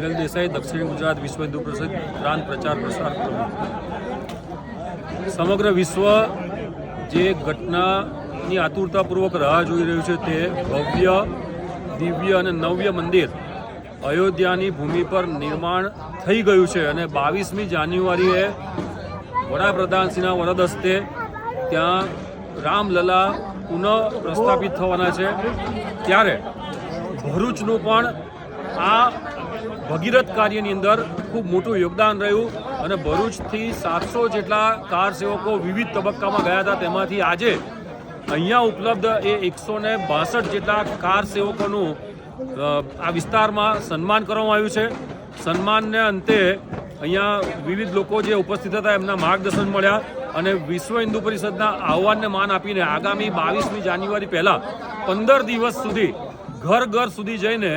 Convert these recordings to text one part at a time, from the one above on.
વિરલ દેસાઈ દક્ષિણ ગુજરાત વિશ્વ હિન્દુ પરિષદ પ્રાંત પ્રચાર પ્રસાર પ્રમુખ. સમગ્ર વિશ્વ જે ઘટનાની આતુરતાપૂર્વક રાહ જોઈ રહ્યું છે તે ભવ્ય, દિવ્ય અને નવ્ય મંદિર અયોધ્યાની ભૂમિ પર નિર્માણ થઈ ગયું છે અને બાવીસમી જાન્યુઆરીએ વડાપ્રધાનશ્રીના વરદ હસ્તે ત્યાં રામલલા પુનઃ પ્રસ્થાપિત થવાના છે. ત્યારે ભરૂચનું પણ આ ભગીરથ કાર્યની અંદર ખૂબ મોટું યોગદાન રહ્યું અને ભરૂચથી સાતસો જેટલા કાર સેવકો વિવિધ તબક્કામાં ગયા હતા. તેમાંથી આજે અહીંયા ઉપલબ્ધ એ એકસો ને બાસઠ જેટલા કાર સેવકોનું આ વિસ્તારમાં સન્માન કરવામાં આવ્યું છે. સન્માનને અંતે અહીંયા વિવિધ લોકો જે ઉપસ્થિત હતા એમના માર્ગદર્શન મળ્યા અને વિશ્વ હિન્દુ પરિષદના આહવાનને માન આપીને આગામી બાવીસમી જાન્યુઆરી પહેલાં પંદર દિવસ સુધી ઘર ઘર સુધી જઈને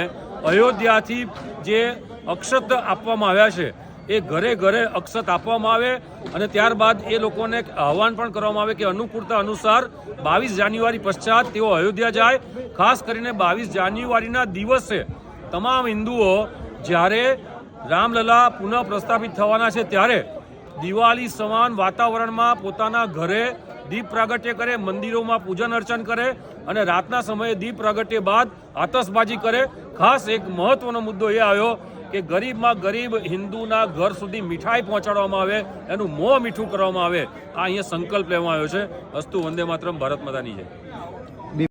અયોધ્યાથી જે અક્ષત આપવામાં આવ્યા છે, એ ઘરે ઘરે અક્ષત આપવામાં આવે અને ત્યારબાદ એ લોકોને આહવાન પણ કરવામાં આવે કે અનુકૂળતા અનુસાર બાવીસ જાન્યુઆરી પશ્ચાત તેઓ અયોધ્યા જાય. ખાસ કરીને બાવીસ જાન્યુઆરીના દિવસે તમામ હિન્દુઓ જ્યારે રામલલા પુનઃ પ્રસ્થાપિત થવાના છે, ત્યારે દિવાળી સમાન વાતાવરણમાં પોતાના ઘરે દીપ પ્રાગટ્ય કરે, મંદિરોમાં પૂજન અર્ચન કરે અને રાતના સમયે દીપ પ્રાગટ્ય બાદ આતશબાજી કરે. ખાસ એક મહત્વનો મુદ્દો એ આવ્યો કે ગરીબમાં ગરીબ હિન્દુના ઘર સુધી મીઠાઈ પહોંચાડવામાં આવે, એનું મોં મીઠું કરવામાં આવે. આ અહીંયા સંકલ્પ લેવામાં આવ્યો છે. અસ્તુ વંદે માતરમ, ભારત માતાની જય.